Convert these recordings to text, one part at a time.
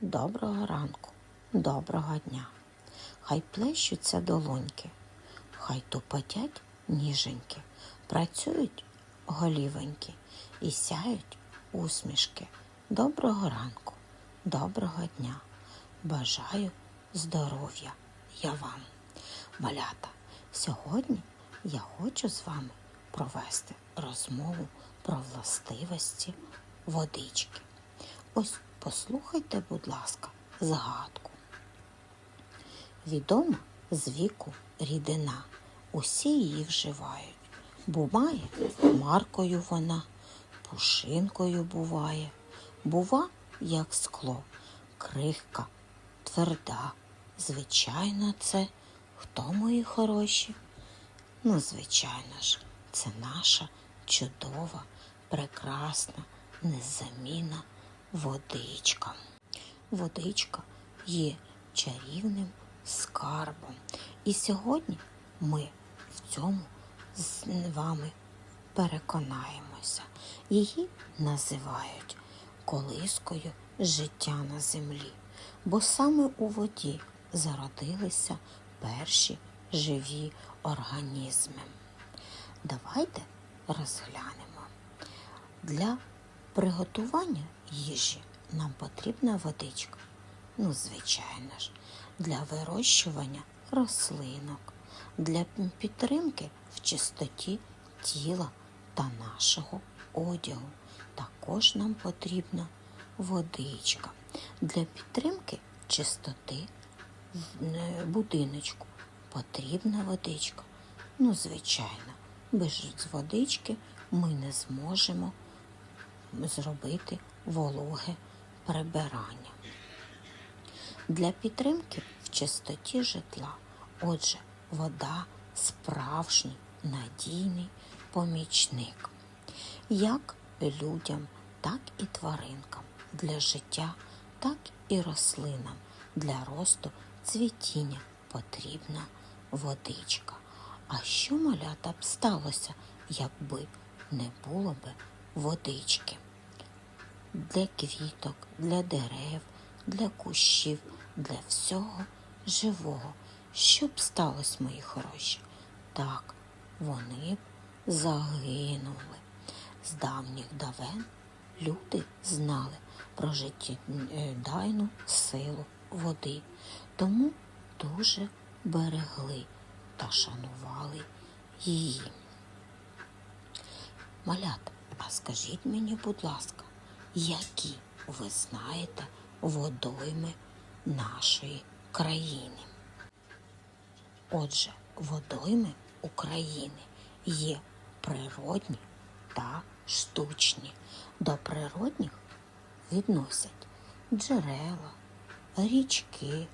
Доброго ранку, доброго дня. Хай плещуться долоньки, хай тупотять ніженьки, працюють голівеньки і сяють усмішки. Доброго ранку, доброго дня. Бажаю здоров'я я вам. Малята, сьогодні я хочу з вами провести розмову про властивості водички. Ось послухайте, будь ласка, згадку. Відома з віку рідина, усі її вживають. Буває маркою вона, пушинкою буває, бува, як скло, крихка, тверда. Звичайно, це хто мої хороші? Ну, звичайно ж, це наша чудова, прекрасна, незамінна водичка. Водичка є чарівним скарбом. І сьогодні ми в цьому з вами переконаємося. Її називають колискою життя на землі, бо саме у воді зародилися перші живі організми. Давайте розглянемо. Для приготування їжі нам потрібна водичка. Ну, звичайно ж, для вирощування рослинок, для підтримки в чистоті тіла та нашого одягу. Також нам потрібна водичка. Для підтримки чистоти в будиночку потрібна водичка. Ну, звичайно, без водички ми не зможемо зробити вологе прибирання. Для підтримки в чистоті житла, отже, вода справжній надійний помічник, як людям, так і тваринкам, для життя, так і рослинам, для росту цвітіння потрібна водичка. А що малята б сталося, якби не було б водички? Для квіток, для дерев, для кущів, для всього живого. Що б сталося, мої хороші? Так, вони б загинули. З давніх давен люди знали про життєдайну силу води, тому дуже берегли та шанували її. Малята, а скажіть мені, будь ласка, які ви знаєте водойми нашої країни? Отже, водойми України є природні та штучні. До природних відносять джерела, річки,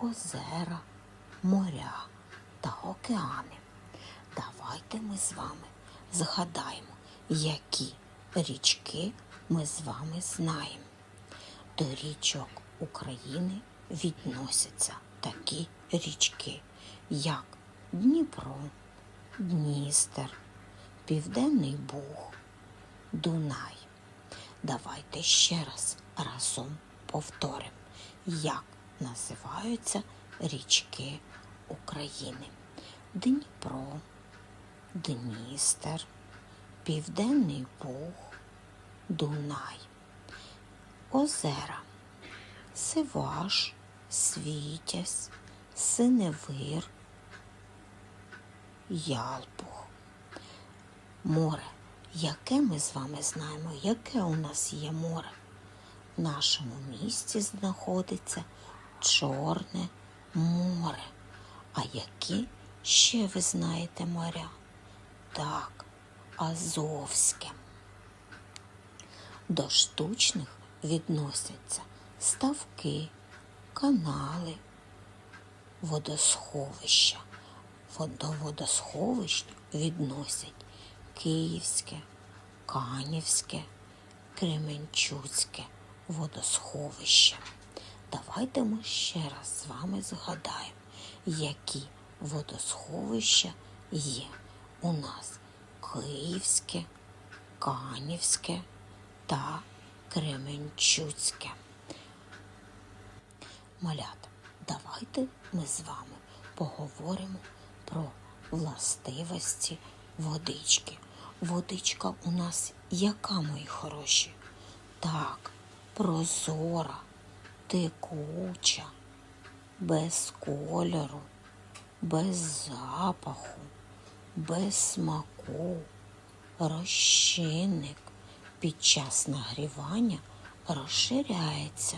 озера, моря та океани. Давайте ми з вами згадаємо, які річки ми з вами знаємо. До річок України відносяться такі річки, як Дніпро, Дністер, Південний Буг, Дунай. Давайте ще раз разом повторимо, як називаються річки України. Дніпро, Дністер, Південний Буг, Дунай, Озера, Сиваш, Світязь, Синевир, Ялпух. Море. Яке ми з вами знаємо, яке у нас є море? В нашому місті знаходиться Чорне море. А які ще ви знаєте моря? Так, Азовське. До штучних відносяться ставки, канали, водосховища. До водосховищ відносять Київське, Канівське, Кременчуцьке водосховище. Давайте ми ще раз з вами згадаємо, які водосховища є у нас Київське, Канівське та Кременчуцьке. малята, давайте ми з вами поговоримо про властивості водички. Водичка у нас яка, мої хороші? Так, прозора, текуча, без кольору, без запаху, без смаку, розчинник під час нагрівання розширяється,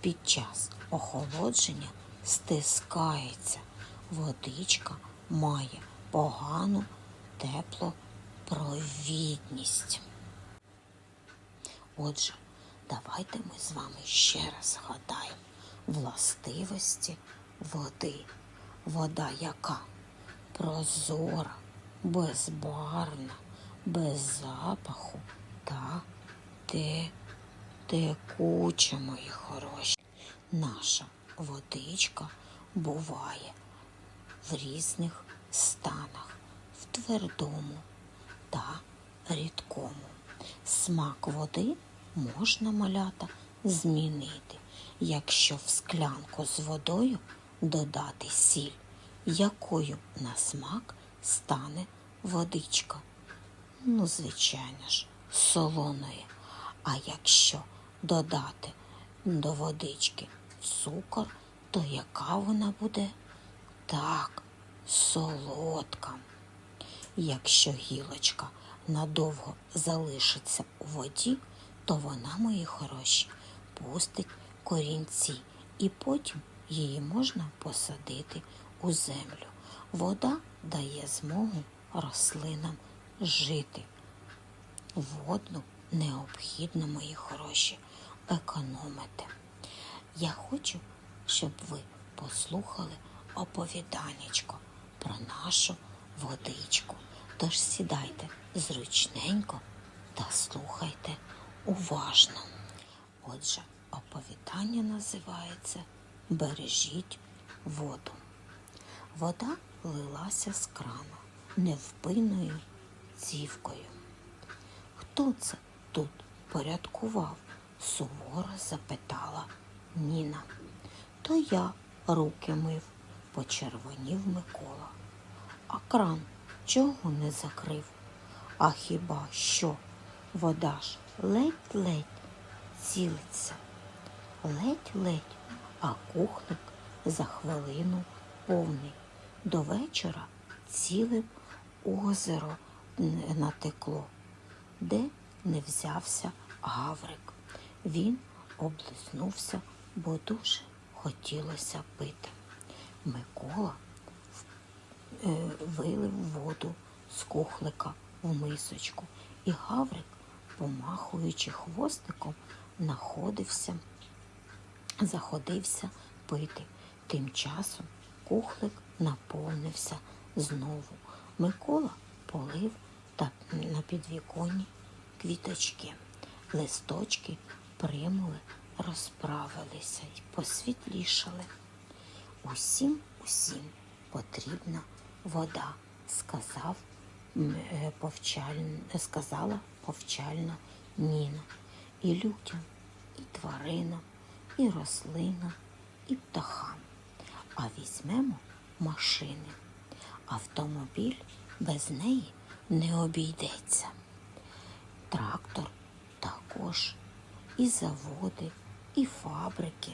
під час охолодження стискається. Водичка має погану теплопровідність. Отже, давайте ми з вами ще раз згадаємо властивості води. Вода яка? Прозора, безбарвна, без запаху та те, текуча, мої хороші. Наша водичка буває в різних станах, в твердому та рідкому. Смак води можна малята змінити, якщо в склянку з водою додати сіль, якою на смак стане водичка. Ну, звичайно ж, солоної. А якщо додати до водички цукор, то яка вона буде? Так, солодка. Якщо гілочка надовго залишиться у воді, то вона, мої хороші, пустить корінці, і потім її можна посадити у землю. Вода дає змогу рослинам жити. Воду необхідно, мої хороші, економити. Я хочу, щоб ви послухали оповіданечко про нашу водичку. Тож сідайте зручненько та слухайте уважно. Отже, оповідання називається Бережіть воду. Вода лилася з крана невпинною цівкою. Хто це тут порядкував? суворо запитала Ніна. То я руки мив, почервонів Микола. А кран чого не закрив? А хіба що вода ж ледь-ледь цілиться? Ледь-ледь, а кухлик за хвилину повний. До вечора ціле озеро натекло, де не взявся Гаврик. Він облизнувся, бо дуже хотілося пити. Микола е, вилив воду з кухлика в мисочку, і Гаврик, помахуючи хвостиком, находився, заходився пити. Тим часом кухлик наповнився знову. Микола полив та на підвіконні квіточки. Листочки примули, розправилися й посвітлішали. Усім, усім потрібна вода, сказав, е, повчальна, сказала повчальна Ніна. І людям, і тваринам, і рослинам, і птахам. А візьмемо машини. Автомобіль без неї не обійдеться. Трактор також, і заводи, і фабрики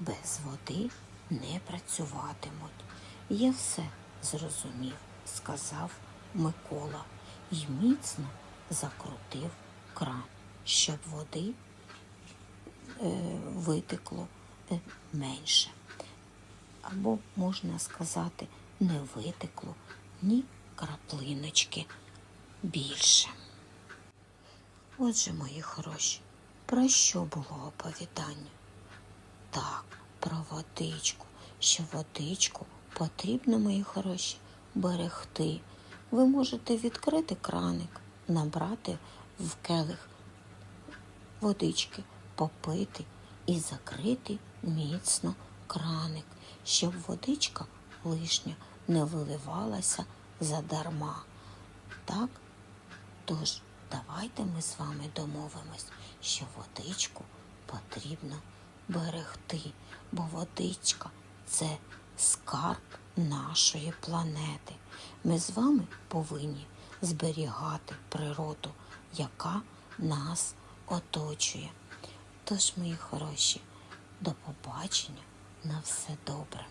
без води не працюватимуть. Я все зрозумів, сказав Микола і міцно закрутив кран, щоб води е, витекло е, менше. Або, можна сказати, не витекло ні краплиночки більше. Отже, мої хороші, про що було оповідання? Так, про водичку, що водичку потрібно, мої хороші, берегти. Ви можете відкрити краник, набрати в келих водички, попити і закрити міцно краник, щоб водичка лишня не виливалася задарма. Так? Тож, давайте ми з вами домовимось, що водичку потрібно берегти, бо водичка це скарб нашої планети. Ми з вами повинні зберігати природу, яка нас оточує. Тож, мої хороші, до побачення на все добре.